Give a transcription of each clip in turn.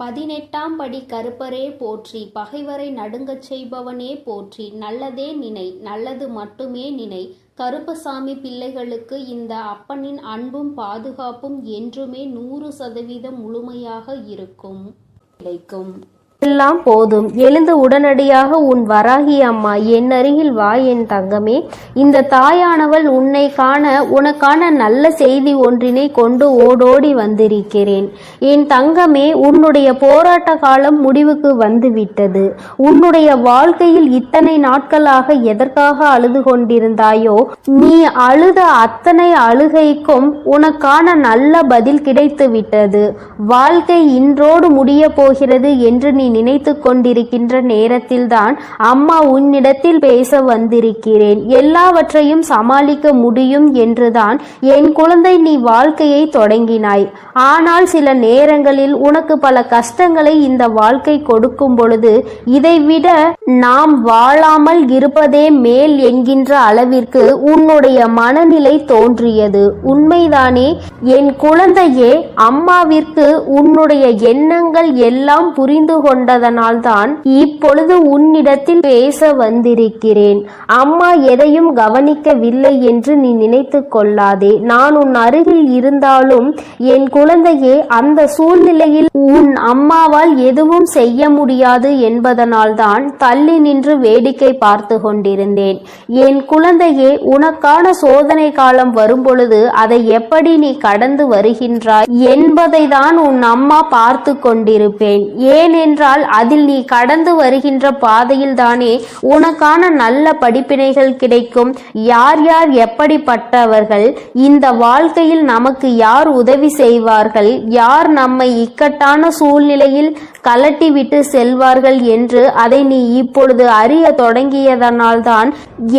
பதினெட்டாம் படி கருப்பரே போற்றி பகைவரை நடுங்கச் செய்பவனே போற்றி நல்லதே நினை நல்லது மட்டுமே நினை. கருப்பசாமி பிள்ளைகளுக்கு இந்த அப்பனின் அன்பும் பாதுகாப்பும் என்றுமே நூறு சதவீதம் முழுமையாக இருக்கும். கிடைக்கும் எல்லாம் போதும். எழுந்து உடனடியாக உன் வராகி அம்மா என் அருகில் வா என் தங்கமே. இந்த தாயானவள் உன்னை காண உனக்கான நல்ல செய்தி ஒன்றினை கொண்டு ஓடோடி வந்திருக்கிறேன். என் தங்கமே உன்னுடைய போராட்ட காலம் முடிவுக்கு வந்துவிட்டது. உன்னுடைய வாழ்க்கையில் இத்தனை நாட்களாக எதற்காக அழுது கொண்டிருந்தாயோ நீ அழுத அத்தனை அழுகைக்கும் உனக்கான நல்ல பதில் கிடைத்து விட்டது வாழ்க்கை இன்றோடு முடிய போகிறது என்று நீ நினைத்து கொண்டிருக்கின்ற நேரத்தில்தான் அம்மா உன்னிடத்தில் பேச வந்திருக்கிறேன். எல்லாவற்றையும் சமாளிக்க முடியும் என்றுதான் என் குழந்தை நீ வாழ்க்கையை தொடங்கினாய். ஆனால் சில நேரங்களில் உனக்கு பல கஷ்டங்களை இந்த வாழ்க்கை கொடுக்கும் பொழுது இதைவிட நாம் வாழாமல் இருப்பதே மேல் என்கின்ற அளவிற்கு உன்னுடைய மனநிலை தோன்றியது. உண்மைதானே என் குழந்தையே அம்மாவிற்கு உன்னுடைய எண்ணங்கள் எல்லாம் புரிந்து கொண்டதனால்தான் இப்பொழுது உன்னிடத்தில் பேச வந்திருக்கிறேன். அம்மா எதையும் கவனிக்கவில்லை என்று நீ நினைத்து கொள்ளாதே. நான் உன் அருகில் இருந்தாலும் என் குழந்தையே அந்த சூழ்நிலையில் உன் அம்மாவால் எதுவும் செய்ய முடியாது என்பதனால்தான் தள்ளி நின்று வேடிக்கை பார்த்து கொண்டிருந்தேன். என் குழந்தையே உனக்கான சோதனை காலம் வரும்பொழுது அதை எப்படி நீ கடந்து வருகின்றாய் என்பதை தான் உன் அம்மா பார்த்து கொண்டிருப்பேன். ஏனென்றால் அதில் நீ கடந்து வருகின்ற பாதையில்தானே உனக்கான நல்ல படிப்பினைகள் கிடைக்கும். யார் யார் எப்படிப்பட்டவர்கள்? இந்த வாழ்க்கையில் நமக்கு யார் உதவி செய்வார்கள்? யார் நம்மை இக்கட்டான சூழ்நிலையில் கலட்டிவிட்டு செல்வார்கள் என்று அதை நீ இப்பொழுது அறிய தொடங்கியதனால்தான்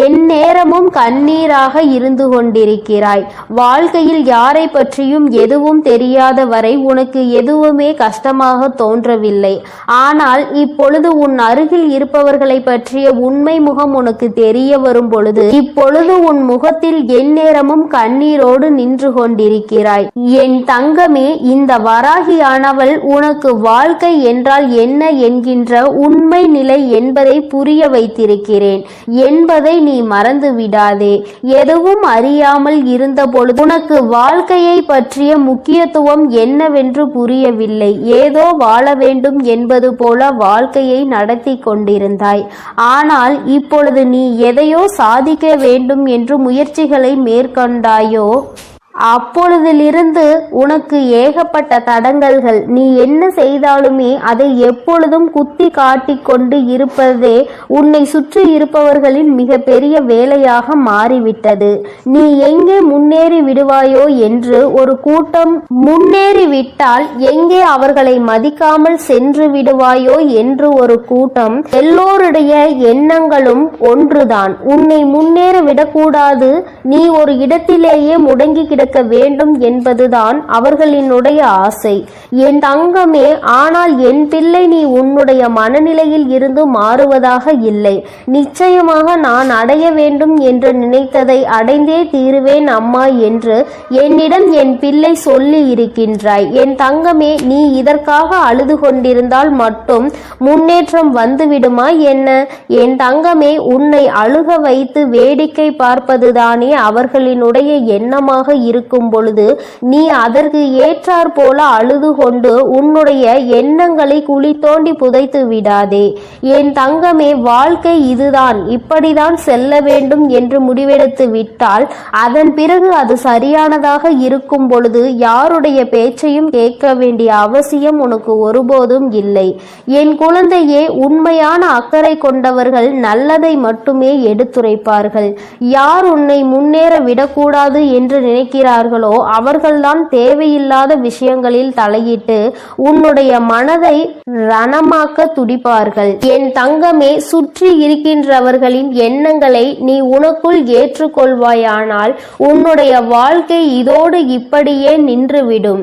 என் நேரமும் கண்ணீராக இருந்து கொண்டிருக்கிறாய். வாழ்க்கையில் யாரை பற்றியும் எதுவும் தெரியாத வரை உனக்கு எதுவுமே கஷ்டமாக தோன்றவில்லை. ஆனால் இப்பொழுது உன் அருகில் இருப்பவர்களை பற்றிய உண்மை முகம் உனக்கு தெரிய வரும் பொழுது இப்பொழுது உன் முகத்தில் எந்நேரமும் கண்ணீரோடு நின்று கொண்டிருக்கிறாய். என் தங்கமே இந்த வராகியானவள் உனக்கு வாழ்க்கை என்றால் என்ன என்கின்ற உண்மை நிலை என்பதை புரிய வைத்திருக்கிறேன். என்பதை நீ மறந்து விடாதே. எதுவும் அறியாமல் இருந்தபொழுது உனக்கு வாழ்க்கையை பற்றிய முக்கியத்துவம் என்னவென்று புரியவில்லை. ஏதோ வாழ வேண்டும் என்பது போல வாழ்க்கையை நடத்தி கொண்டிருந்தாய். ஆனால் இப்பொழுது நீ எதையோ சாதிக்க வேண்டும் என்று முயற்சிகளை மேற்கொண்டாயோ? அப்பொழுதிலிருந்து உனக்கு ஏகப்பட்ட தடங்கல்கள். நீ என்ன செய்தாலுமே அதை எப்பொழுதும் குத்தி காட்டிக்கொண்டு இருப்பதே உன்னை சுற்றி இருப்பவர்களின் மிகப்பெரிய வேலையாக மாறிவிட்டது. நீ எங்கே முன்னேறி விடுவாயோ என்று ஒரு கூட்டம் முன்னேறி விட்டால் எங்கே அவர்களை மதிக்காமல் சென்று விடுவாயோ என்று ஒரு கூட்டம் எல்லோருடைய எண்ணங்களும் ஒன்றுதான். உன்னை முன்னேற விடக்கூடாது. நீ ஒரு இடத்திலேயே முடங்கி கிடக்க வேண்டும் என்பதுதான் அவர்களினுடைய ஆசை. என் தங்கமே ஆனால் என் பிள்ளை நீ உன்னுடைய மனநிலையில் இருந்து மாறுவதாக இல்லை. நிச்சயமாக நான் அடைய வேண்டும் என்று நினைத்ததை அடைந்தே தீருவேன் அம்மா என்று என்னிடம் என் பிள்ளை சொல்லி இருக்கின்றாய். என் தங்கமே நீ இதற்காக அழுது கொண்டிருந்தால் மட்டும் முன்னேற்றம் வந்துவிடுமா என்ன? என் தங்கமே உன்னை அழுக வைத்து வேடிக்கை பார்ப்பதுதானே அவர்களினுடைய எண்ணமாக இருக்கும் பொழுது நீ அதற்கு ஏற்றாற்போல அழுது கொண்டு உன்னுடைய எண்ணங்களை குழி தோண்டி புதைத்து விடாதே. என் தங்கமே வாழ்க்கை இதுதான். இப்படிதான் செல்ல வேண்டும் என்று முடிவெடுத்து விட்டால் அதன் பிறகு அது சரியானதாக இருக்கும் பொழுது யாருடைய பேச்சையும் கேட்க வேண்டிய அவசியம் உனக்கு ஒருபோதும் இல்லை. என் குழந்தையே உண்மையான அக்கறை கொண்டவர்கள் நல்லதை மட்டுமே எடுத்துரைப்பார்கள். யார் உன்னை முன்னேற விடக்கூடாது என்று நினைக்கிறார்களோ அவர்கள்தான் தேவையில்லாத விஷயங்களில் பழகிட்டு உன்னுடைய மனதை ரணமாக்க துடிப்பார்கள். என் தங்கமே சுற்றி இருக்கின்றவர்களின் எண்ணங்களை நீ உனக்குள் ஏற்றுக்கொள்வாயானால் உன்னுடைய வாழ்க்கை இதோடு இப்படியே நின்றுவிடும்.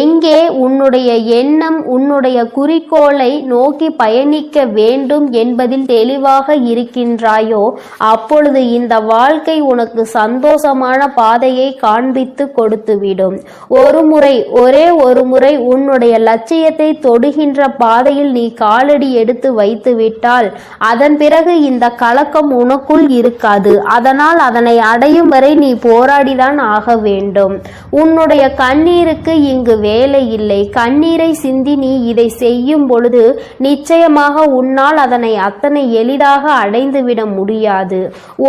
எங்கே உன்னுடைய எண்ணம் உன்னுடைய குறிக்கோளை நோக்கி பயணிக்க வேண்டும் என்பதில் தெளிவாக இருக்கின்றாயோ அப்பொழுது இந்த வாழ்க்கை உனக்கு சந்தோஷமான பாதையை காண்பித்து கொடுத்துவிடும். ஒரு முறை ஒரே ஒரு முறை உன்னுடைய லட்சியத்தை தொடுகின்ற பாதையில் நீ காலடி எடுத்து வைத்துவிட்டால் அதன் பிறகு இந்த கலக்கம் உனக்குள் இருக்காது. அதனால் அதனை அடையும் வரை நீ போராடிதான் ஆக வேண்டும். உன்னுடைய கண்ணீருக்கு இங்கு வேலை இல்லை. கண்ணீரை சிந்தி நீ இதை செய்யும் பொழுது நிச்சயமாக உன்னால் அதனை அத்தனை எளிதாக அடைந்துவிட முடியாது.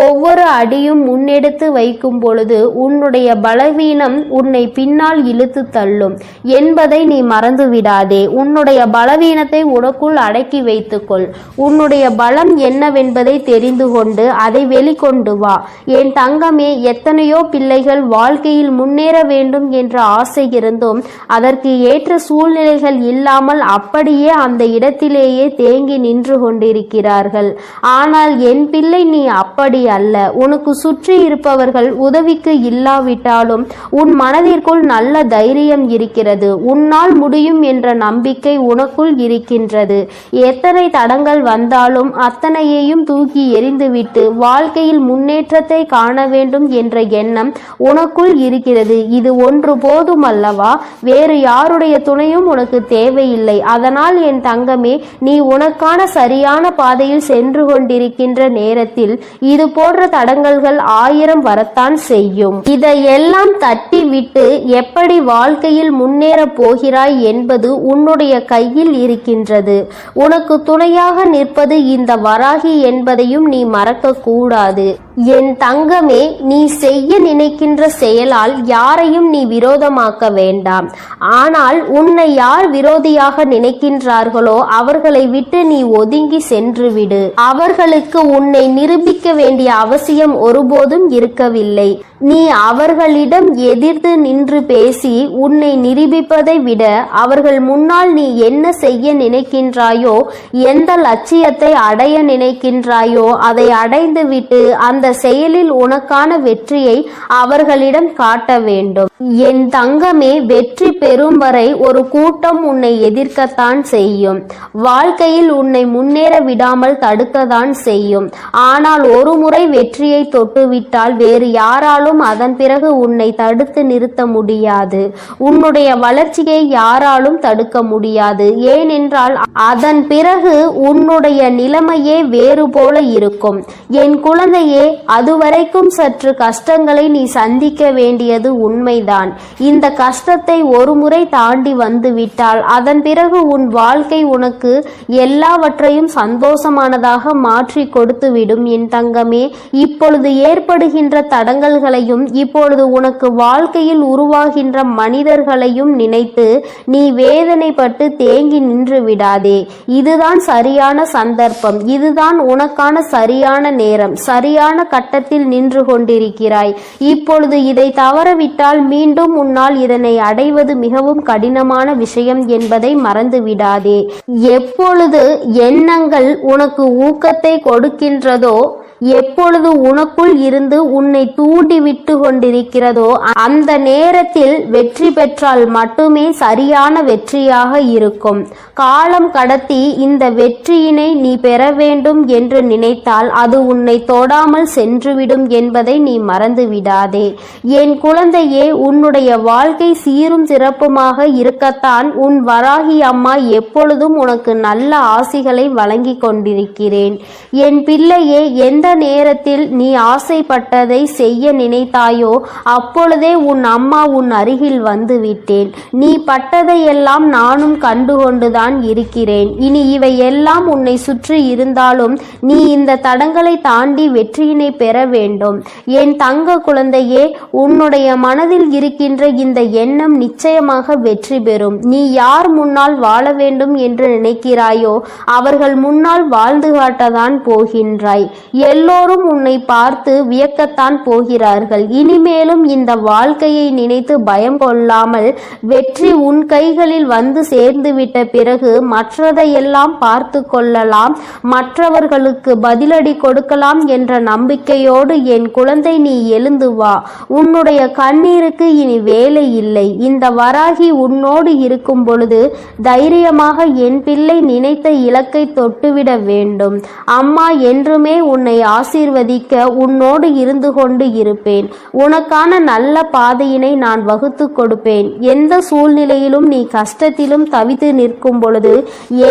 ஒவ்வொரு அடியும் முன்னெடுத்து வைக்கும் பொழுது உன்னுடைய பலவீனம் உன்னை பின்னால் இழுத்து தள்ளும். என்பதை நீ மறந்து விடாதே. உன்னுடைய பலவீனத்தை உனக்குள் அடக்கி வைத்துக்கொள். உன்னுடைய பலம் என்னவென்பதை தெரிந்து கொண்டு அதை வெளிக்கொண்டு வா. என் தங்கமே எத்தனையோ பிள்ளைகள் வாழ்க்கையில் முன்னேற வேண்டும் என்ற ஆசை இருந்தும் அதற்கு ஏற்ற சூழ்நிலைகள் இல்லாமல் அப்படியே அந்த இடத்திலேயே தேங்கி நின்று கொண்டிருக்கிறார்கள். ஆனால் என் பிள்ளை நீ அப்படி அல்ல. உனக்கு சுற்றி இருப்பவர்கள் உதவிக்கு இல்லாவிட்டாலும் உன் மனதிற்குள் நல்ல தைரியம் இருக்கிறது. உன் உன்னால் முடியும் என்ற நம்பிக்கை உனக்குள் இருக்கின்றது. எத்தனை தடங்கள் வந்தாலும் அத்தனையையும் தூக்கி எறிந்துவிட்டு வாழ்க்கையில் முன்னேற்றத்தை காண வேண்டும் என்ற எண்ணம் உனக்குள் இருக்கிறது. இது ஒன்று போதும் அல்லவா வேறு யாருடைய துணையும் உனக்கு தேவையில்லை. அதனால் என் தங்கமே நீ உனக்கான சரியான பாதையில் சென்று கொண்டிருக்கின்ற நேரத்தில் இது போன்ற தடங்கல்கள் ஆயிரம் வரத்தான் செய்யும். இதையெல்லாம் தட்டி விட்டு எப்படி வாழ்க்கையில் முன்னேற முன்னேறப் போகிறாய் என்பது உன்னுடைய கையில் இருக்கின்றது. உனக்கு துணையாக நிற்பது இந்த வராகி என்பதையும் நீ மறக்கக்கூடாது. என் தங்கமே நீ செய்ய நினைக்கின்ற செயலால் யாரையும் நீ விரோதமாக்க வேண்டாம். ஆனால் உன்னை யார் விரோதியாக நினைக்கின்றார்களோ அவர்களை விட்டு நீ ஒதுங்கி சென்று விடு அவர்களுக்கு உன்னை நிரூபிக்க வேண்டிய அவசியம் ஒருபோதும் இருக்கவில்லை. நீ அவர்களிடம் எதிர்த்து நின்று பேசி உன்னை நிரூபிப்பதை விட அவர்கள் முன்னால் நீ என்ன செய்ய நினைக்கின்றாயோ எந்த லட்சியத்தை அடைய நினைக்கின்றாயோ அதை அடைந்துவிட்டு அந்த செயலில் உனக்கான வெற்றியை அவர்களிடம் காட்ட வேண்டும். என் தங்கமே வெற்றி பெறும் வரை ஒரு கூட்டம் உன்னை எதிர்க்கத்தான் செய்யும். வாழ்க்கையில் உன்னை முன்னேற விடாமல் தடுக்கத்தான் செய்யும். ஆனால் ஒரு முறை வெற்றியை தொட்டுவிட்டால் வேறு யாராலும் அதன் பிறகு உன்னை தடுத்து நிறுத்த முடியாது. உன்னுடைய வளர்ச்சியை யாராலும் தடுக்க முடியாது. ஏனென்றால் அதன் பிறகு உன்னுடைய நிலைமையே வேறு போல இருக்கும். என் குழந்தையே அதுவரைக்கும் சற்று கஷ்டங்களை நீ சந்திக்க வேண்டியது உண்மைதான். இந்த கஷ்டத்தை ஒரு முறை தாண்டி வந்துவிட்டால் அதன் பிறகு உன் வாழ்க்கை உனக்கு எல்லாவற்றையும் சந்தோஷமானதாக மாற்றி கொடுத்துவிடும் என் தங்கமே. இப்பொழுது ஏற்படுகின்ற தடங்கல்களையும் இப்பொழுது உனக்கு வாழ்க்கையில் உருவாகின்ற மனிதர்களையும் நினைத்து நீ வேதனைப்பட்டு தேங்கி நின்று விடாதே. இதுதான் சரியான சந்தர்ப்பம். இதுதான் உனக்கான சரியான நேரம். சரியான கட்டத்தில் நின்று கொண்டிருக்கிறாய். இப்பொழுது இதை தவறவிட்டால் மீண்டும் உன்னால் இதனை அடைவது மிகவும் கடினமான விஷயம் என்பதை மறந்து விடாதே எப்பொழுது எண்ணங்கள் உனக்கு ஊக்கத்தை கொடுக்கின்றதோ எப்பொழுது உனக்குள் இருந்து உன்னை தூண்டி விட்டு கொண்டிருக்கிறதோ அந்த நேரத்தில் வெற்றி பெற்றால் மட்டுமே சரியான வெற்றியாக இருக்கும். காலம் கடத்தி இந்த வெற்றியினை நீ பெற வேண்டும் என்று நினைத்தால் அது உன்னை தொடாமல் சென்றுவிடும் என்பதை நீ மறந்து விடாதே என் குழந்தையே உன்னுடைய வாழ்க்கை சீரும் சிறப்புமாக இருக்கத்தான் உன் வராகி அம்மா எப்பொழுதும் உனக்கு நல்ல ஆசிகளை வழங்கி கொண்டிருக்கிறேன். என் பிள்ளையே எந்த நேரத்தில் நீ ஆசைப்பட்டதை செய்ய நினைத்தாயோ? அப்பொழுதே உன் அம்மா உன் அருகில் வந்து விட்டேன் நீ பட்டதையெல்லாம் நானும் கண்டுகொண்டுதான் இருக்கிறேன். இனி இவை எல்லாம் உன்னை சுற்றி இருந்தாலும் நீ இந்த தடங்களை தாண்டி வெற்றியினை பெற வேண்டும். என் தங்க குழந்தையே உன்னுடைய மனதில் இருக்கின்ற இந்த எண்ணம் நிச்சயமாக வெற்றி பெறும். நீ யார் முன்னால் வாழ வேண்டும் என்று நினைக்கிறாயோ அவர்கள் முன்னால் வாழ்ந்து காட்டதான் போகின்றாய். எல்லோரும் உன்னை பார்த்து வியக்கத்தான் போகிறார்கள். இனிமேலும் இந்த வாழ்க்கையை நினைத்து பயம் கொள்ளாமல் வெற்றி உன் கைகளில் வந்து சேர்ந்துவிட்ட பிறகு மற்றதையெல்லாம் பார்த்து கொள்ளலாம். மற்றவர்களுக்கு பதிலடி கொடுக்கலாம் என்ற நம்பிக்கையோடு என் குழந்தை நீ எழுந்து வா. உன்னுடைய கண்ணீருக்கு இனி வேலை இல்லை. இந்த வராகி உன்னோடு இருக்கும் பொழுது தைரியமாக என் பிள்ளை நினைத்த இலக்கை தொட்டுவிட வேண்டும். அம்மா என்றுமே உன்னை ஆசீர்வதிக்க உன்னோடு இருந்து கொண்டு இருப்பேன். உனக்கான நல்ல பாதையினை நான் வகுத்து கொடுப்பேன். எந்த சூழ்நிலையிலும் நீ கஷ்டத்திலும் தவித்து நிற்கும் பொழுது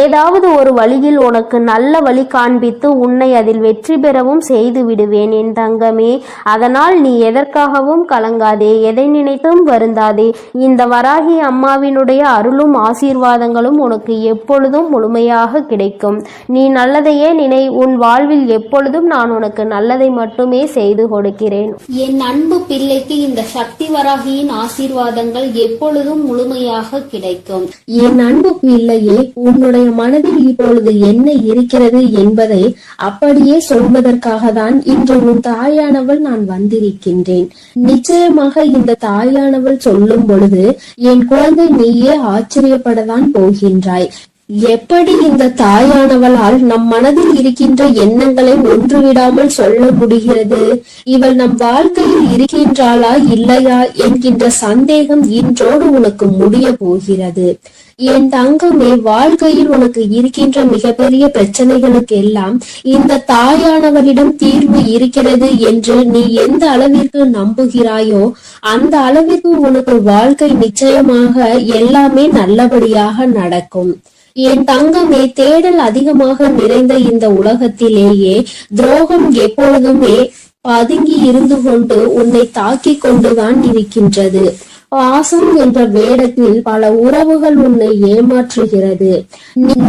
ஏதாவது ஒரு வழியில் உனக்கு நல்ல வழி காண்பித்து உன்னை அதில் வெற்றி பெறவும் செய்து விடுவேன் என் தங்கமே. அதனால் நீ எதற்காகவும் கலங்காதே எதை நினைத்தும் வருந்தாதே. இந்த வராகி அம்மாவினுடைய அருளும் ஆசீர்வாதங்களும் உனக்கு எப்பொழுதும் முழுமையாக கிடைக்கும். நீ நல்லதையே நினை உன் வாழ்வில் எப்பொழுதும் நான் உனக்கு நல்லதை மட்டுமே செய்து கொடுக்கிறேன். என் அன்பு பிள்ளைக்கு இந்த சக்தி வராகியின் ஆசீர்வாதங்கள் எப்பொழுதும் முழுமையாக கிடைக்கும். என் அன்பு பிள்ளையே உன்னுடைய மனதில் இப்பொழுது என்ன இருக்கிறது என்பதை அப்படியே சொல்வதற்காக தான் இன்று உன் தாயானவள் நான் வந்திருக்கின்றேன். நிச்சயமாக இந்த தாயானவள் சொல்லும் பொழுது என் குழந்தை நீயே ஆச்சரியப்படத்தான் போகின்றாய். எப்படி இந்த தாயானவளால் நம் மனதில் இருக்கின்ற எண்ணங்களை ஒன்றுவிடாமல் சொல்ல முடிகிறது? இவள் நம் வாழ்க்கையில் இருக்கின்றாளா இல்லையா என்கின்ற சந்தேகம் இன்றோடு உனக்கு முடிய போகிறது. என் தங்கமே வாழ்க்கையில் உனக்கு இருக்கின்ற மிகப்பெரிய பிரச்சனைகளுக்கு எல்லாம் இந்த தாயானவரிடம் தீர்வு இருக்கிறது என்று நீ எந்த அளவிற்கு நம்புகிறாயோ அந்த அளவிற்கு உனக்கு வாழ்க்கை நிச்சயமாக எல்லாமே நல்லபடியாக நடக்கும். என் தங்கமே தேடல் அதிகமாக நிறைந்த இந்த உலகத்திலேயே துரோகம் எப்பொழுதுமே பதுங்கி இருந்து கொண்டு உன்னை தாக்கிக் கொண்டுதான் இருக்கின்றது. பாசம் என்ற வேடத்தில் பல உறவுகள் உன்னை ஏமாற்றுகிறது.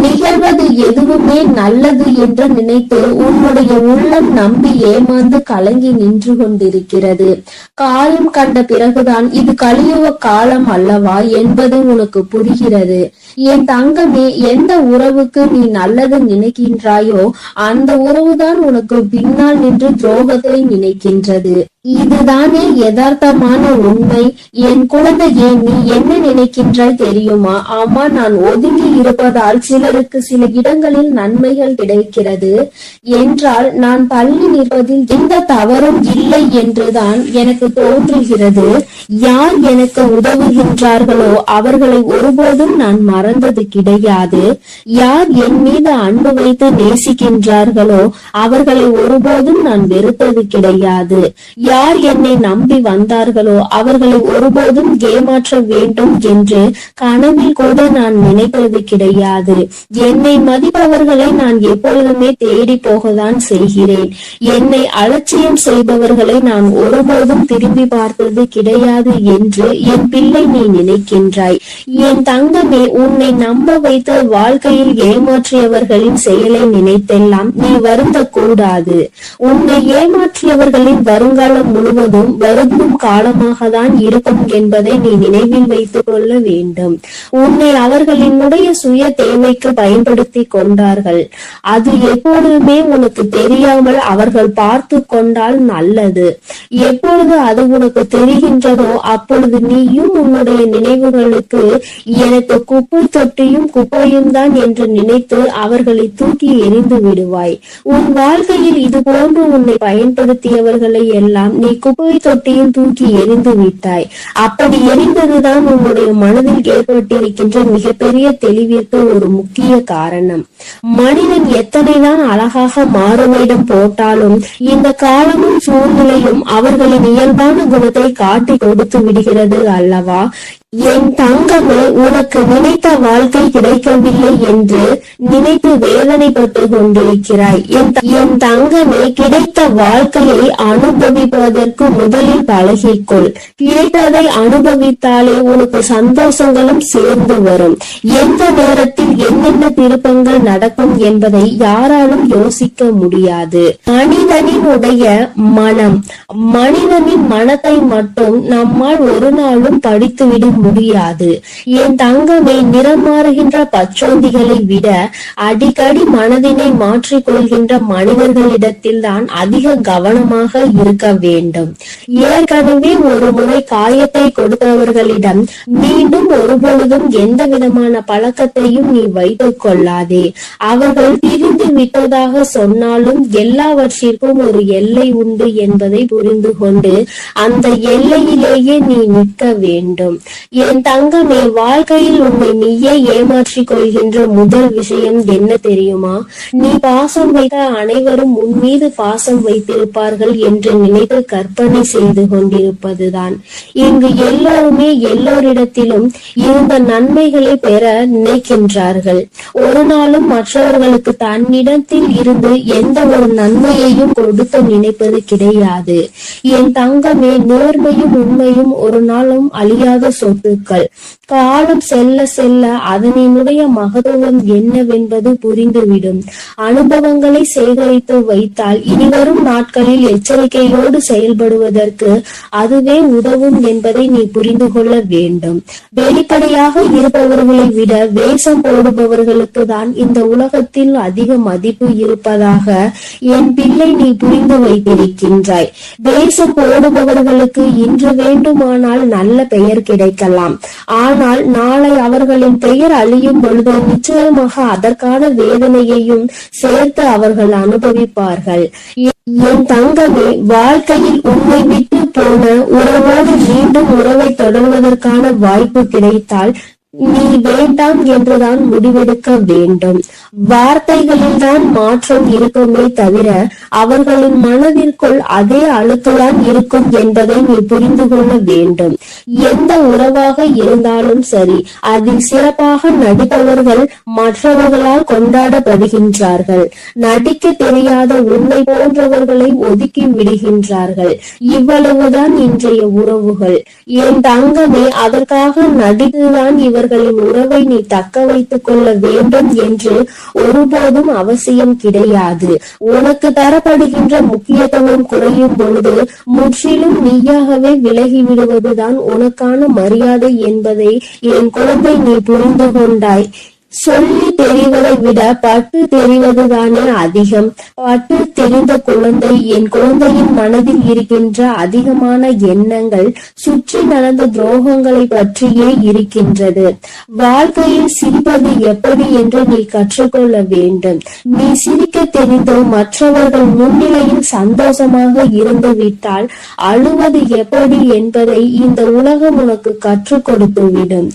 நிகழ்வது எதுவுமே நல்லது என்று நினைத்து உன்னுடைய உள்ளம் நம்பி ஏமாந்து கலங்கி நின்று கொண்டிருக்கிறது. காலம் கண்ட பிறகுதான் இது கலியுக காலம் அல்லவா என்பது உனக்கு புரிகிறது. என் தங்கமே எந்த உறவுக்கு நீ நல்லது நினைக்கின்றாயோ அந்த உறவுதான் உனக்கு பின்னால் நின்று துரோகத்தை நினைக்கின்றது. இதுதானே யதார்த்தமான உண்மை? என் குழந்தையே நீ என்ன நினைக்கின்றாய் தெரியுமா? ஆமா நான் ஒதுங்கி இருப்பதால் சிலருக்கு சில இடங்களில் நன்மைகள் கிடைக்கிறது. என்றால் நான் தள்ளி நிற்பதில் எந்த தவறும் இல்லை என்றுதான் எனக்கு தோன்றுகிறது. யார் எனக்கு உதவுகின்றார்களோ அவர்களை ஒருபோதும் நான் மறந்தது கிடையாது. யார் என் மீது அன்பு வைத்து நேசிக்கின்றார்களோ அவர்களை ஒருபோதும் நான் வெறுத்தது கிடையாது. யார் என்னை நம்பி வந்தார்களோ அவர்களை ஒருபோதும் ஏமாற்ற வேண்டும் என்று கனவில் கூட நான் நினைப்பது கிடையாது. என்னை மதிப்பவர்களை நான் எப்பொழுதுமே தேடி போகத்தான் செய்கிறேன். என்னை அலட்சியம் செய்பவர்களை நான் ஒருபோதும் திரும்பி பார்த்தது கிடையாது என்று என் பிள்ளை நீ நினைக்கின்றாய். என் தங்கமே உன்னை நம்ப வைத்து வாழ்க்கையில் ஏமாற்றியவர்களின் செயலை நினைத்தெல்லாம் நீ வருந்த கூடாது உன்னை ஏமாற்றியவர்களின் காலம் முழுவதும் வருந்தும் காலமாக தான் இருக்கும் என்பதை நீ நினைவில் வைத்துக் கொள்ள வேண்டும். உன்னை அவர்களினுடைய சுய தேவைக்கு பயன்படுத்தி கொண்டார்கள். அது எப்பொழுதுமே உனக்கு தெரியாமல் அவர்கள் பார்த்து கொண்டால் நல்லது. எப்பொழுது அது உனக்கு தெரிகின்றதோ அப்பொழுது நீயும் உன்னுடைய நினைவுகளுக்கு எனக்கு குப்பை தொட்டியும் குப்பையும் தான் என்று நினைத்து அவர்களை தூக்கி எரிந்து விடுவாய். உன் வாழ்க்கையில் இது போன்று உன்னை பயன்படுத்தியவர்களை எல்லாம் நீ குப்பை தொட்டியில் தூக்கி எரிந்து விட்டாய். அப்படி எரிந்ததுதான் உன்னுடைய மனதில் ஏற்பட்டிருக்கின்ற மிகப்பெரிய தெளிவிற்கு ஒரு முக்கிய காரணம். மனிதன் எத்தனைதான் அழகாக மாறுவேடம் போட்டாலும் இந்த காலமும் சூழ்நிலையும் அவர்களின் இயல்பான குணத்தை காட்டி கொடுத்து விடுகிறது அல்லவா? என் தங்கமே உனக்கு நினைத்த வாழ்க்கை கிடைக்கவில்லை என்று நினைத்து வேதனைப்பட்டு கொண்டிருக்கிறாய். என் தங்கமே கிடைத்த வாழ்க்கையை அனுபவிப்பதற்கு முதலில் பழகிக்கொள். கிடைத்ததை அனுபவித்தாலே உனக்கு சந்தோஷங்களும் சேர்ந்து வரும். எந்த நேரத்தில் என்னென்ன திருப்பங்கள் நடக்கும் என்பதை யாராலும் யோசிக்க முடியாது. மனிதனினுடைய மனம் மனிதனின் மனத்தை மட்டும் நம்மால் ஒரு நாளும் படித்துவிட முடியாது. என் தங்கமே நிறம் மாறுகின்ற பச்சோந்திகளை விட அடிக்கடி மனதினை மாற்றிக்கொள்கின்ற மனிதர்களிடத்தில் தான் அதிக கவனமாக இருக்க வேண்டும். ஏற்கனவே ஒரு முறை காயத்தை கொடுத்தவர்களிடம் மீண்டும் ஒருபொழுதும் எந்த விதமான பழக்கத்தையும் நீ வைத்துக் கொள்ளாதே. அவர்கள் திரிந்து விட்டதாக சொன்னாலும் எல்லாவற்றிற்கும் ஒரு எல்லை உண்டு என்பதை புரிந்து கொண்டு அந்த எல்லையிலேயே நீ நிற்க வேண்டும். என் தங்கமே வாழ்க்கையில் உன்னை நீயே ஏமாற்றிக் கொள்கின்ற முதல் விஷயம் என்ன தெரியுமா? நீ பாசம் வைத்த அனைவரும் உன் மீது பாசம் வைத்திருப்பார்கள் என்று நினைத்து கற்பனை செய்து கொண்டிருப்பதுதான். இங்கு எல்லோருமே எல்லோரிடத்திலும் இருந்த நன்மைகளை பெற நினைக்கின்றார்கள். ஒரு நாளும் மற்றவர்களுக்கு தன்னிடத்தில் இருந்து எந்த ஒரு நன்மையையும் கொடுத்து நினைப்பது கிடையாது. என் தங்கமே நேர்மையும் உண்மையும் ஒரு நாளும் அழியாத சொத்துக்கள் காலம் செல்ல செல்ல அதனினுடைய மகத்துவம் என்னவென்பது புரிந்துவிடும். அனுபவங்களை சேகரித்து வைத்தால் இனிவரும் நாட்களில் எச்சரிக்கையோடு செயல்படுவதற்கு அதுவே உதவும் என்பதை நீ புரிந்து கொள்ள வேண்டும். வெளிப்படையாக இருப்பவர்களை விட வேஷம் போடுபவர்களுக்கு தான் இந்த உலகத்தில் அதிக மதிப்பு இருப்பதாக என் பிள்ளை நீ புரிந்து வைத்திருக்கின்றாய். வேஷம் போடுபவர்களுக்கு இன்று வேண்டுமானால் நல்ல பெயர் கிடைக்கலாம். ஆனால் நாளை அவர்களின் பெயர் அழியும் பொழுது நிச்சயமாக அதற்கான வேதனையையும் சேர்த்து அவர்கள் அனுபவிப்பார்கள். என் தங்கமே வாழ்க்கையில் உன்னை விட்டு போன உறவோடு மீண்டும் உறவை தொடர்வதற்கான வாய்ப்பு கிடைத்தால் நீ வேண்டாம் என்றுதான் முடிவெடுக்க வேண்டும். வார்த்தைகளில் தான் மாற்றம் இருக்குமே தவிர அவர்களின் மனதிற்குள் அதே அழுத்ததான் இருக்கும் என்பதை நீ புரிந்து கொள்ள வேண்டும். எந்த உறவாக இருந்தாலும் சரி அதில் சிறப்பாக நடிப்பவர்கள் மற்றவர்களால் கொண்டாடப்படுகின்றார்கள். நடிக்க தெரியாத உன்னை போன்றவர்களை ஒதுக்கி விடுகின்றார்கள். இவ்வளவுதான் இன்றைய உறவுகள். என் தங்கமே அதற்காக நடித்துதான் இவர்களின் உறவை நீ தக்க வைத்துக் கொள்ள வேண்டும் என்று ஒருபோதும் அவசியம் கிடையாது. உனக்கு தரப்படுகின்ற முக்கியத்துவம் குறையும் பொழுது முற்றிலும் நீயாகவே விலகி விடுவதுதான் உனக்கான மரியாதை என்பதை என் குழந்தை நீ புரிந்து கொண்டாய். சொல்லி தெரிவதை விட பட்டு தெரிவதுதானே அதிகம். பட்டு தெரிந்த குழந்தை என் குழந்தையின் மனதில் இருக்கின்ற அதிகமான எண்ணங்கள் சுற்றி நடந்த துரோகங்களை பற்றியே இருக்கின்றது. வாழ்க்கையில் சிரிப்பது எப்படி என்று நீ கற்றுக்கொள்ள வேண்டும். நீ சிரிக்க தெரிந்தோ மற்றவர்கள் முன்னிலையில் சந்தோஷமாக இருந்து விட்டால் அழுவது எப்படி என்பதை இந்த உலகம் உனக்கு கற்றுக் கொடுத்து விடும்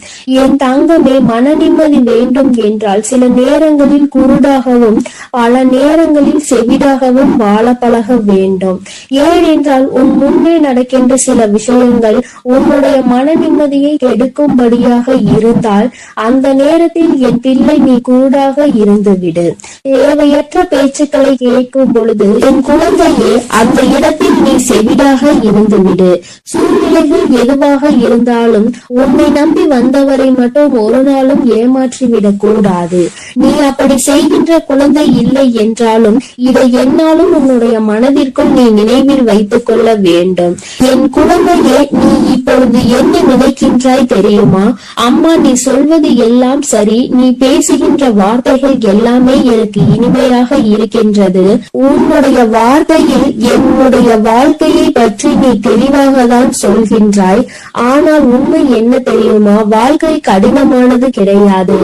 என் தங்கமே மன நிம்மதி வேண்டும் என்றால் சில நேரங்களில் குருடாகவும் பல நேரங்களில் செவிடாகவும் வாழ பழக வேண்டும். ஏனென்றால் உன் முன்னே நடக்கின்ற சில விஷயங்கள் உன்னுடைய மன நிம்மதியை கெடுக்கும்படியாக இருந்தால் அந்த நேரத்தில் என் பிள்ளை நீ குருடாக இருந்துவிடு. தேவையற்ற பேச்சுக்களை கேட்கும் பொழுது என் குழந்தையே அந்த இடத்தில் நீ செவிடாக இருந்துவிடு. சூழ்நிலைகள் எதுவாக இருந்தாலும் உன்னை நம்பி வந்தவரை மட்டும் ஒரு நாளும் ஏமாற்றிவிட கூடாது நீ அப்படி செய்கின்ற குழந்தை இல்லை என்றாலும் இதை என்னாலும் உன்னுடைய மனதிற்குள் நீ நினைவில் வைத்துக் கொள்ள வேண்டும். என் குழந்தையே நீ இப்பொழுது என்ன நினைக்கின்றாய் தெரியுமா? அம்மா நீ சொல்வது எல்லாம் சரி. நீ பேசுகின்ற வார்த்தைகள் எல்லாமே எனக்கு இனிமையாக இருக்கின்றது. உன்னுடைய வார்த்தையில் என்னுடைய வாழ்க்கையை பற்றி நீ தெளிவாக தான் சொல்கின்றாய். ஆனால் உண்மை என்ன தெரியுமா? வாழ்க்கை கடினமானது கிடையாது.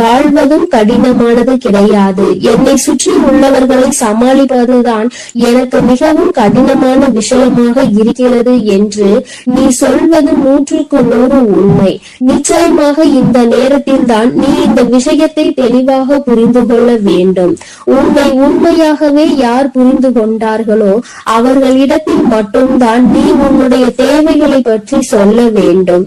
வாழ்வதும் கடினமானது கிடையாது. என்னை சுற்றி உள்ளவர்களை சமாளிப்பதுதான் எனக்கு மிகவும் கடினமான விஷயமாக இருக்கிறது என்று நீ சொல்வது நூற்றுக்கு நூறு உண்மை. நிச்சயமாக இந்த நேரத்தில் தான் நீ இந்த விஷயத்தை தெளிவாக புரிந்து கொள்ள வேண்டும். உன்னை உண்மையாகவே யார் புரிந்து கொண்டார்களோ அவர்களிடத்தில் மட்டும்தான் நீ உன்னுடைய தேவைகளை பற்றி சொல்ல வேண்டும்.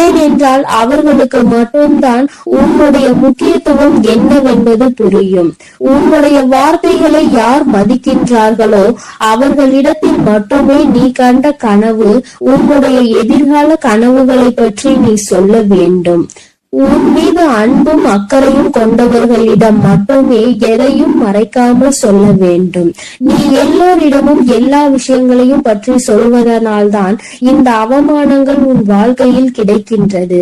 ஏனென்றால் அவர்களுக்கு மட்டும்தான் உன்னுடைய முக்கியத்துவம் என்னவென்பது புரியும். உன்னுடைய வார்த்தைகளை யார் மதிக்கின்றார்களோ அவர்களிடத்தில் மட்டுமே நீ கண்ட கனவு உன்னுடைய எதிர்கால கனவுகளை பற்றி நீ சொல்ல வேண்டும். உன் மீது அன்பும் அக்கறையும் கொண்டவர்களிடம் மட்டுமே எதையும் மறைக்காமல் சொல்ல வேண்டும். நீ எல்லோரிடமும் எல்லா விஷயங்களையும் பற்றி சொல்வதனால்தான் இந்த அவமானங்கள் உன் வாழ்க்கையில் கிடைக்கின்றது.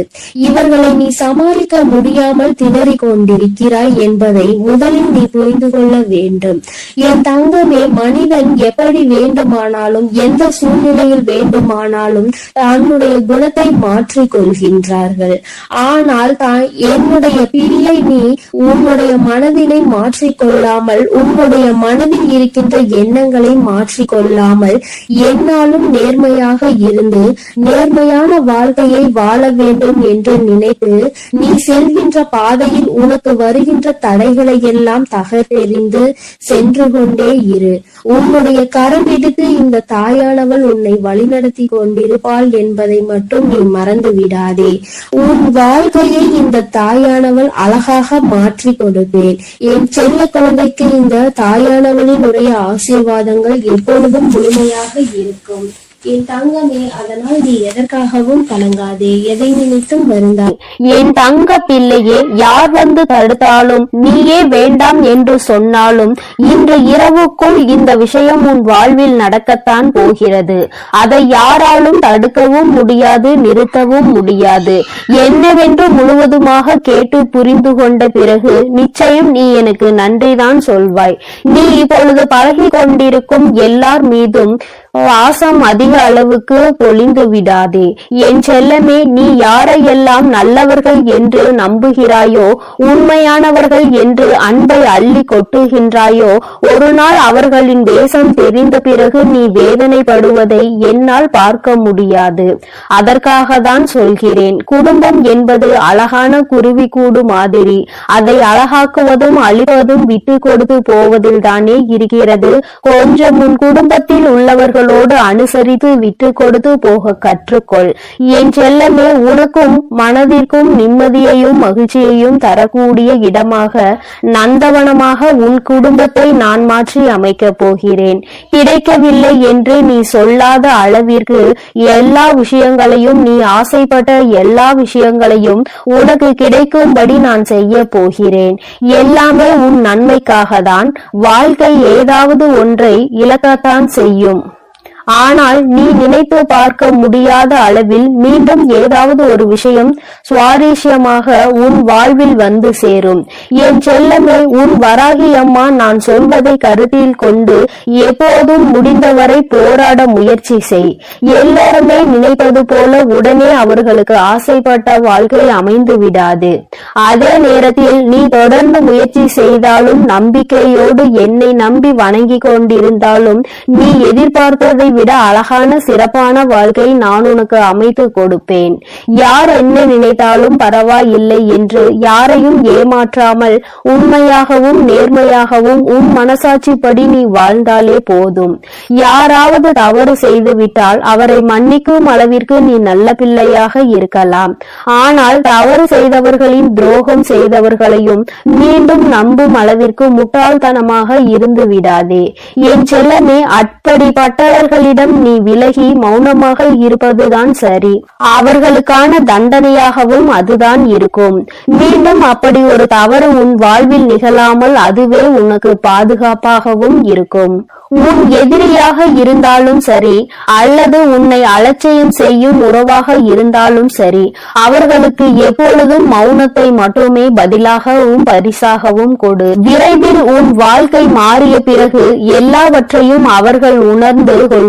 இவர்களை நீ சமாளிக்க முடியாமல் திணறிக் கொண்டிருக்கிறாய் என்பதை முதலில் நீ புரிந்து கொள்ள வேண்டும். என் தங்கமே மனிதன் எப்படி வேண்டுமானாலும் எந்த சூழ்நிலையில் வேண்டுமானாலும் தன்னுடைய குணத்தை மாற்றிக் கொள்கின்றார்கள் ஆனால் ஆனால் தான் என்னுடைய பிள்ளை நீ உன்னுடைய மனதினை மாற்றிக்கொள்ளாமல் உன்னுடைய மனதில் இருக்கின்ற எண்ணங்களை மாற்றிக்கொள்ளாமல் என்னாலும் நேர்மையாக இருந்து நேர்மையான வாழ்க்கையை வாழ வேண்டும் என்று நினைத்து நீ செல்கின்ற பாதையில் உனக்கு வருகின்ற தடைகளை எல்லாம் தகர்த்தெறிந்து சென்று கொண்டே இரு. உன்னுடைய கரம் எடுத்து இந்த தாயானவள் உன்னை வழிநடத்தி கொண்டிருப்பாள் என்பதை மட்டும் நீ மறந்து விடாதே உன் வாழ்க்கை வாழ்க்கையை இந்த தாயானவள் அழகாக மாற்றி கொடுப்பேன். என் செல்ல குழந்தைக்கு இந்த தாயானவளின் உடைய ஆசீர்வாதங்கள் எப்பொழுதும் முழுமையாக இருக்கும். என் தங்கமே அதனால் நீ எதற்காகவும் கலங்காதே. எதை நினைத்தும் வருந்தாய் என் தங்க பிள்ளையே யார் வந்து தடுத்தாலும் நீயே வேண்டாம் என்று சொன்னாலும் இன்று இரவுக்குள் இந்த விஷயம் உன் வாழ்வில் நடக்கத்தான் போகிறது. அதை யாராலும் தடுக்கவும் முடியாது நிறுத்தவும் முடியாது. என்னவென்று முழுவதுமாக கேட்டு புரிந்து கொண்ட பிறகு நிச்சயம் நீ எனக்கு நன்றிதான் சொல்வாய். நீ இப்பொழுது பழகி கொண்டிருக்கும் எல்லார் மீதும் வாசம் அதிக அளவுக்கு பொழிந்து விடாதே. என் செல்லமே நீ யாரையெல்லாம் நல்லவர்கள் என்று நம்புகிறாயோ உண்மையானவர்கள் என்று அன்பை அள்ளி கொட்டுகின்றாயோ ஒரு நாள் அவர்களின் தேசம் தெரிந்த பிறகு நீ வேதனைப்படுவதை என்னால் பார்க்க முடியாது. அதற்காக தான் சொல்கிறேன். குடும்பம் என்பது அழகான குருவி கூடு மாதிரி. அதை அழகாக்குவதும் அழிப்பதும் விட்டு கொடுத்து போவதில் தானே இருக்கிறது. கொஞ்சம் உன் குடும்பத்தில் உள்ளவர்கள் அவர்களோடு அனுசரித்து விட்டு கொடுத்து போக கற்றுக்கொள். என் செல்லமே உனக்கும் மனதிற்கும் நிம்மதியையும் மகிழ்ச்சியையும் தரக்கூடிய இடமாக நந்தவனமாக உன் குடும்பத்தை நான் மாற்றி அமைக்கப் போகிறேன். கிடைக்கவில்லை என்று நீ சொல்லாத அளவிற்கு எல்லா விஷயங்களையும் நீ ஆசைப்பட்ட எல்லா விஷயங்களையும் உனக்கு கிடைக்கும்படி நான் செய்ய போகிறேன். எல்லாமே உன் நன்மைக்காக தான் வாழ்க்கை ஏதாவது ஒன்றை இழக்கத்தான் செய்யும். ஆனால் நீ நினைத்து பார்க்க முடியாத அளவில் மீண்டும் ஏதாவது ஒரு விஷயம் சுவாரஸ்யமாக உன் வாழ்வில் வந்து சேரும். என் செல்லமே உன் வராகி அம்மா நான் சொல்வதை கருத்தில் கொண்டு எப்போதும் முடிந்தவரை போராட முயற்சி செய். எல்லாருமே நினைப்பது போல உடனே அவர்களுக்கு ஆசைப்பட்ட வாழ்க்கை அமைந்து விடாது. அதே நேரத்தில் நீ தொடர்ந்து முயற்சி செய்தாலும் நம்பிக்கையோடு என்னை நம்பி வணங்கி கொண்டிருந்தாலும் நீ எதிர்பார்த்ததை விட அழகான சிறப்பான வாழ்க்கை நான் உனக்கு அமைத்து கொடுப்பேன். யார் என்ன நினைத்தாலும் பரவாயில்லை என்று யாரையும் ஏமாற்றாமல் உண்மையாகவும் நேர்மையாகவும் உன் மனசாட்சிப்படி நீ வாழ்ந்தாலே போதும். யாராவது தவறு செய்துவிட்டால் அவரை மன்னிக்கும் அளவிற்கு நீ நல்ல பிள்ளையாக இருக்கலாம். ஆனால் தவறு செய்தவர்களின் துரோகம் செய்தவர்களையும் மீண்டும் நம்பும் அளவிற்கு முட்டாள்தனமாக இருந்து விடாதே என் செல்லமே அப்படிப்பட்டவர்களிடம் நீ விலகி மௌனமாக இருப்பதுதான் சரி. அவர்களுக்கான தண்டனையாகவும் அதுதான் இருக்கும். மீண்டும் அப்படி ஒரு தவறு உன் வாழ்வில் நிகழாமல் அதுவே உனக்கு பாதுகாப்பாகவும் இருக்கும். உன் எதிரியாக இருந்தாலும் சரி அல்லது உன்னை அலட்சியம் செய்யும் உறவாக இருந்தாலும் சரி அவர்களுக்கு எப்பொழுதும் மௌனத்தை மட்டுமே பதிலாகவும் பரிசாகவும் கொடு. விரைவில் உன் வாழ்க்கை மாறிய பிறகு எல்லாவற்றையும் அவர்கள் உணர்ந்து கொள்வார்கள்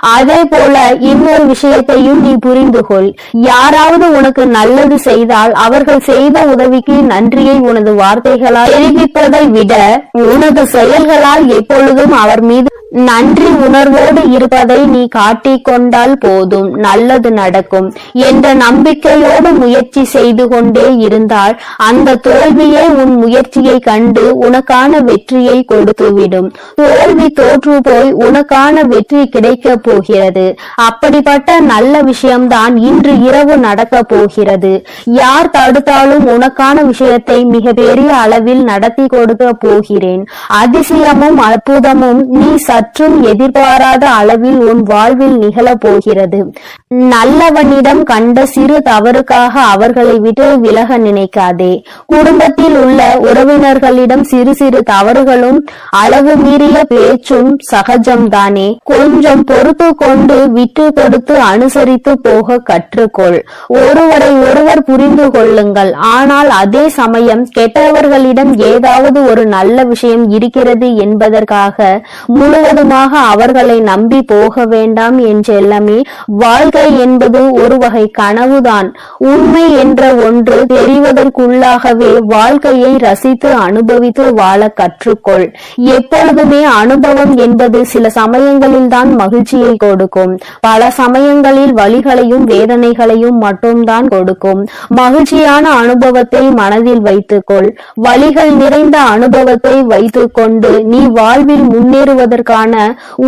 அதே போல இன்னொரு விஷயத்தையும் நீ புரிந்து கொள் யாராவது உனக்கு நல்லது செய்தால் அவர்கள் செய்த உதவிக்கு நன்றியை உனது வார்த்தைகளால் தெரிவிப்பதை விட உனது செயல்களால் எப்பொழுதும் அவர் மீது நன்றி உணர்வோடு இருப்பதை நீ காட்டிக் கொண்டால் போதும். நல்லது நடக்கும். என்ற நம்பிக்கையோடு முயற்சி செய்து கொண்டே இருந்தால் அந்த தோல்வியே உன் முயற்சியை கண்டு உனக்கான வெற்றியை கொடுத்துவிடும். தோல்வி தோற்று போய் உனக்கான வெற்றி வெற்றி கிடைக்க போகிறது. அப்படிப்பட்ட நல்ல விஷயம்தான் இன்று இரவு நடக்க போகிறது. யார் தடுத்தாலும் உனக்கான விஷயத்தை மிக பெரிய அளவில் நடத்தி கொடுக்க போகிறேன். அதிசயமும் அற்புதமும் நீ சற்றும் எதிர்பாராத அளவில் உன் வாழ்வில் நிகழ போகிறது. நல்லவனிடம் கண்ட சிறு தவறுக்காக அவர்களை விட்டு விலக நினைக்காதே. குடும்பத்தில் உள்ள உறவினர்களிடம் சிறு சிறு தவறுகளும் அளவு மீறிய பேச்சும் சகஜம்தானே. கொஞ்சம் பொறுத்து கொண்டு விட்டு கொடுத்து அனுசரித்து போக கற்றுக்கொள். ஒருவரை ஒருவர் புரிந்து கொள்ளுங்கள். ஆனால் அதே சமயம் கெட்டவர்களிடம் ஏதாவது ஒரு நல்ல விஷயம் இருக்கிறது என்பதற்காக முழுவதுமாக அவர்களை நம்பி போக வேண்டாம் என்றெல்லாமே வாழ்க்கை என்பது ஒரு வகை கனவுதான். உண்மை என்ற ஒன்று தெரிவதற்குள்ளாகவே வாழ்க்கையை ரசித்து அனுபவித்து வாழ கற்றுக்கொள். எப்பொழுதுமே அனுபவம் என்பது சில சமயங்களில் மட்டும்தான் மகிழ்ச்சியை கொடுக்கும். பல சமயங்களில் வழிகளையும் வேதனைகளையும் மட்டும்தான் கொடுக்கும். மகிழ்ச்சியான அனுபவத்தை மனதில் வைத்துக்கொள். வழிகள் நிறைந்த அனுபவத்தை வைத்துக்கொண்டு நீ வாழ்வில் முன்னேறுவதற்கான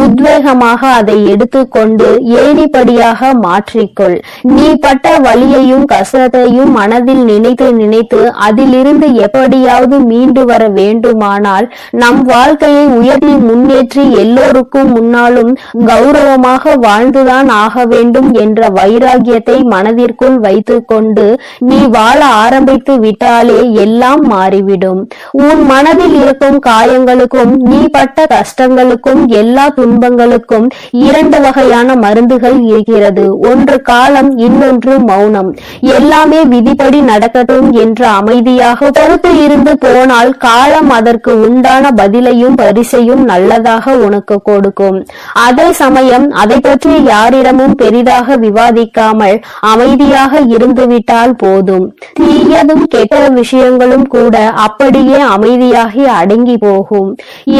உத்வேகமாக அதை எடுத்துக்கொண்டு ஏணிப்படியாக மாற்றிக்கொள். நீ பட்ட வழியையும் கஷ்டத்தையும் மனதில் நினைத்து நினைத்து அதிலிருந்து எப்படியாவது மீண்டு வர வேண்டுமானால் நம் வாழ்க்கையை உயர்த்தி முன்னேற்றி எல்லோருக்கும் முன்னாலும் கௌரவமாக வாழ்ந்துதான் ஆக வேண்டும் என்ற வைராகியத்தை மனதிற்குள் வைத்துக்கொண்டு நீ வாழ ஆரம்பித்து விட்டாலே எல்லாம் மாறிவிடும். உன் மனதில் இருக்கும் காயங்களுக்கும் நீ பட்ட கஷ்டங்களுக்கும் எல்லா துன்பங்களுக்கும் இரண்டு வகையான மருந்துகள் இருக்கிறது. ஒன்று காலம் இன்னொன்று மௌனம். எல்லாமே விதிப்படி நடக்கட்டும் என்று அமைதியாக பொறுத்து இருந்து போனால் காலம் அதற்கு உண்டான பதிலையும் பரிசையும் நல்லதாக உனக்கு கொடுக்கும். அதே சமயம் அதை பற்றி யாரிடமும் பெரிதாக விவாதிக்காமல் அமைதியாக இருந்துவிட்டால் போதும். தீயதும் கெட்ட விஷயங்களும் கூட அப்படியே அமைதியாகி அடங்கி போகும்.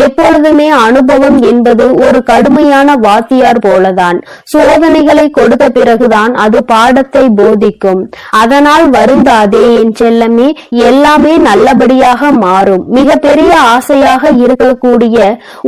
எப்பொழுதுமே அனுபவம் என்பது ஒரு கடுமையான வாத்தியார் போலதான். சோதனைகளை கொடுத்த பிறகுதான் அது பாடத்தை போதிக்கும். அதனால் வருந்தாதே என் செல்லமே எல்லாமே நல்லபடியாக மாறும். மிகப்பெரிய ஆசையாக இருக்கக்கூடிய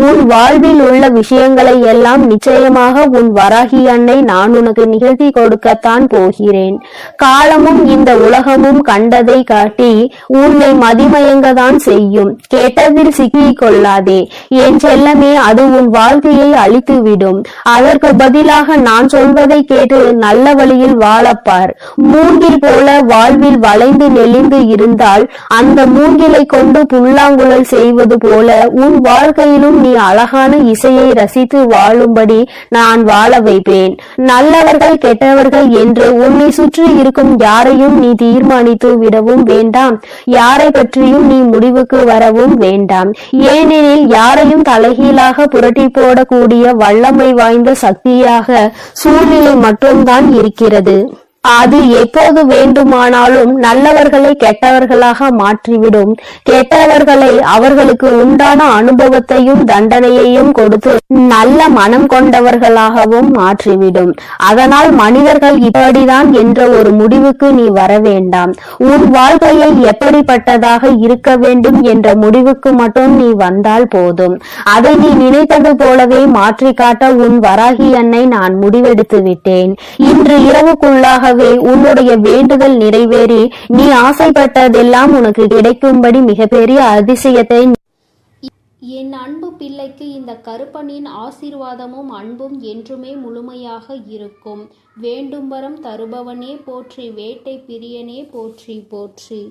உன் வாழ்வில் உள்ள விஷயங்களை எல்லாம் எல்லாம் நிச்சயமாக உன் வராகி அன்னை நான் உனக்கு நிகழ்த்தி கொடுக்கத்தான் போகிறேன். காலமும் இந்த உலகமும் கண்டதை காட்டி உன்னை மதிமயங்கதான் செய்யும். கேட்டதில் சிக்கிக் கொள்ளாதே. என் செல்லமே அது உன் வாழ்க்கையை அழித்துவிடும். அதற்கு பதிலாக நான் சொல்வதை கேட்டு நல்ல வழியில் வாழப்பார். மூங்கில் போல வாழ்வில் வளைந்து நெளிந்து இருந்தால் அந்த மூங்கிலை கொண்டு புல்லாங்குழல் செய்வது போல உன் வாழ்க்கையிலும் நீ அழகான இசையை ரசித்து வாழ் வாழும்படி நான் வாழ வைப்பேன். நல்லவர்கள் கெட்டவர்கள் என்று உன்னை சுற்றி இருக்கும் யாரையும் நீ தீர்மானித்து விடவும் வேண்டாம். யாரை பற்றியும் நீ முடிவுக்கு வரவும் வேண்டாம். ஏனெனில் யாரையும் தலைகீழாக புரட்டி போடக்கூடிய வல்லமை வாய்ந்த சக்தியாக சூழ்நிலை மட்டும்தான் இருக்கிறது. அது எப்போது வேண்டுமானாலும் நல்லவர்களை கெட்டவர்களாக மாற்றிவிடும். கெட்டவர்களை அவர்களுக்கு உண்டான அனுபவத்தையும் தண்டனையையும் கொடுத்து நல்ல மனம் கொண்டவர்களாகவும் மாற்றிவிடும். அதனால் மனிதர்கள் இப்படிதான் என்ற ஒரு முடிவுக்கு நீ வர வேண்டாம். உன் வாழ்க்கையை எப்படிப்பட்டதாக இருக்க வேண்டும் என்ற முடிவுக்கு மட்டும் நீ வந்தால் போதும். அதை நீ நினைத்தது போலவே மாற்றி காட்ட உன் வராகி அன்னை நான் முடிவெடுத்து விட்டேன் இன்று இரவுக்குள்ளாக இரவுக்குள்ளாகவே உன்னுடைய வேண்டுதல் நிறைவேறி நீ ஆசைப்பட்டதெல்லாம் உனக்கு கிடைக்கும்படி மிகப்பெரிய அதிசயத்தை என் அன்பு பிள்ளைக்கு இந்த கருப்பனின் ஆசீர்வாதமும் அன்பும் என்றுமே முழுமையாக இருக்கும். வேண்டும் வரம் தருபவனே போற்றி வேட்டை பிரியனே போற்றி போற்றி.